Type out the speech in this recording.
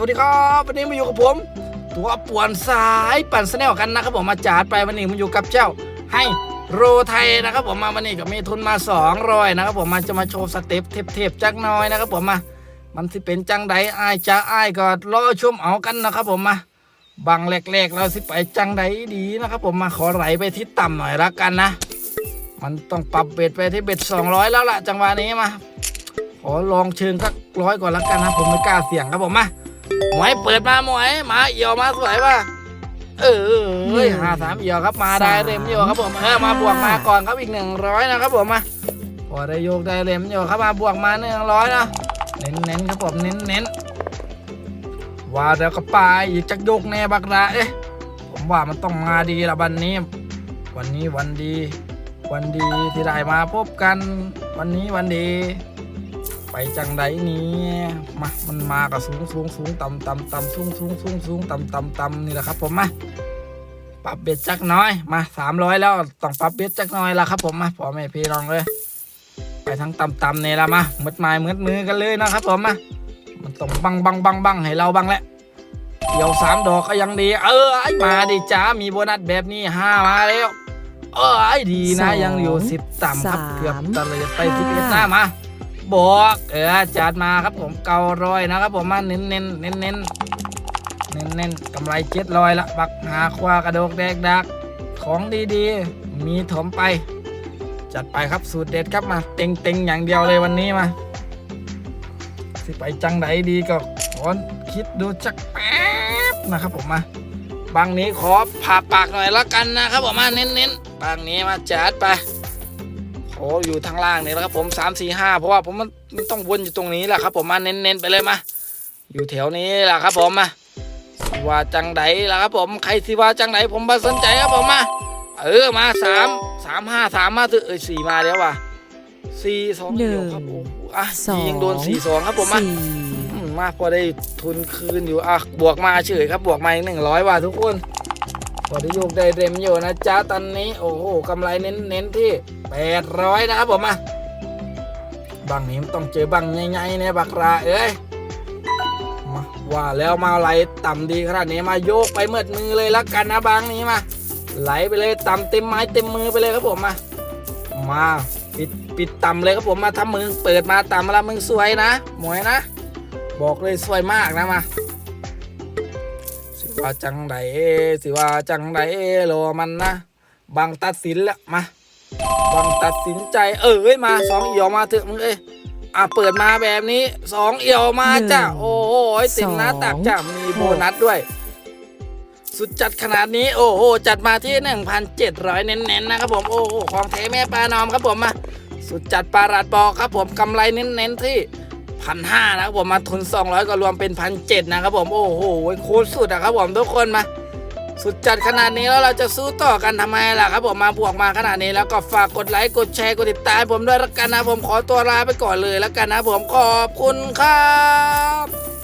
วัสดีครับ วันนี้มาอยู่กับผม ตัวป่วนสายปั่นสแนลกันนะครับผมมาจาดไปวันนี้มาอยู่กับเจ้า ให้โรไทยนะครับผมมาวันนี้ก็มีทุนมา2องรอยนะครับผมมาจะมาโชว์สเต็ปเทปๆจักน้อยนะครับผมมา มันสิเป็นจังใดอายจะอายก็รอชมเอากันนะครับผมมาบางแรกๆเราสิไปจังใดดีนะครับผมมาขอไหลไปที่ต่ำหน่อยละกันนะ มันต้องปรับเบ็ดไปที่เบ็ด200 แล้วล่ะจังหวะนี้มาขอลองเชิงสักร้อยก่อนละกันนะผมไม่กล้าเสี่ยงครับผมมา หมวยเปิดมาหมวยมาเอี่ยวมาสวยป่ะเออเอ้ยหาสามเอี่ยวครับมาได้เร็มอยู่ครับผมเออมาบวกมาก่อนครับอีกหนึ่งร้อยนะครับผมมาพอได้โยกได้เร็มอยู่ครับมาบวกมาหนึ่งร้อยนะเน้นเน้นๆครับผมเน้นเน้นๆว่าแล้วก็ไปอีกจักโยกแน่บักระเอ๊ะผมว่ามันต้องมาดีละวันนี้ วันนี้วันดี วันดีที่ได้มาพบกัน วันนี้วันดี ไปจังไดนี่มามันมากับสูงสูงสูงต่ำต่ำต่ำสูงสูงสูงสูงต่ำต่ำต่ำนี่แหละครับ ผมมาปรับเบ็ดจักหน้อยมาสามร้อยแล้วต้องปรับเบ็ดจักหน้อยละครับผมมาพอไม่พี่ลองเลย ไปทั้งต่ำต่ำนี่ละมามืดไม้มืดมือกันเลยนะครับ ผมมามันต้องบังบังบังบังให้เราบังแหละเกี่ยวสามดอกก็ยังดี เออไอ้มาดิจ้ามีโบนัสแบบนี้ห้ามาแล้วเออไอ้ดีนะสองยังอยู่สิบต่ำครับสามเกือบตะเลยไปห้าสิบเอ็ดหน้ามา บอกเออจัดมาครับผมเการอยนะครับผมมาเน้นเน้นเน้นเน้นเน้นเน้นกำไรเจ็ดรอยละบักหาควากระโดกแดกดักของดีๆ มีถมไป จัดไปครับสูตรเด็ดครับมาเต็งเต็งๆ อย่างเดียวเลยวันนี้มา สิไปจังไหนดีก็ขอคิดดูจักแป๊บนะครับผมมาบางนี้ขอผ่าปากหน่อยละกันนะครับผมมาเน้นๆบางนี้มาจัดไป ขออยู่ทางล่างนี่แหละครับผมสามสี่ห้าเพราะว่าผมมันมันต้องวนอยู่ตรงนี้แหละครับ ผมมาเน้นๆไปเลยมา อยู่แถวนี้แหละครับ ผมมาสิว่าจังไดล่ะครับผมใครสิว่าจังไดผมมาสนใจครับผมมาเออมาสามสามห้าสามมาเถอะเอ้ยสี่มาแล้วว่ะสี่สองเดียวครับโอ้โหอะสองยิงโดนสี่สองครับผมมาสี่อืมมาพอได้ทุนคืนอยู่อะบวกมาเฉยครับบวกมาอีกหนึ่งร้อยบาททุกคนพอได้โยกได้เต็มอยู่นะจ๊ะตอนนี้โอ้โหกำไรเน้นเน้นที่ แปดร้อยนะครับผมอะบางนี้มันต้องเจอบังใหญ่ๆนี่ยบักราเอ้ยมาว่าแล้วมาไหลต่ำดีขนาดนี้มาโยกไปเมื่ดมือเลยละกันนะบางนี้มา ไหลไปเลยต่ำเต็มไม้เต็มมือไปเลยครับผมมามาปิดปิดต่ำเลยครับผมมาถ้ามึงเปิดมาต่ำมาแล้วมึงสวยนะหมวยนะ บอกเลยสวยมากนะมาสิว่าจังไดสิว่าจังไดโลมันนะบังตัดสินละมา บังตัดสินใจเอ้ยมาสองเอี่ยวมาเถอะมึงเอ้ยอะเปิดมาแบบนี้สองเอี่ยวมาจ้ะโอ้โหเต็มหน้าตักจ้ะมีโบนัสด้วย สุดจัดขนาดนี้โอ้โหจัดมาที่1,700เน้นๆนะครับผมโอ้โหของแท้แม่ปลานอมครับผมมาสุดจัดปลารัดบอกครับผมกำไรเน้นๆที่พันห้านะครับผมมาทุน200ก็รวมเป็นพันเจ็ดนะครับผมโอ้โหโคตรสุดอะครับผมทุกคนมา สุดจัดขนาดนี้แล้วเราจะสู้ต่อกันทำไมล่ะครับผมมาบวกมาขนาดนี้แล้วก็ฝากกดไลค์กดแชร์กดติดตามผมด้วยละกันนะผมขอตัวลาไปก่อนเลยละกันนะผมขอบคุณครับ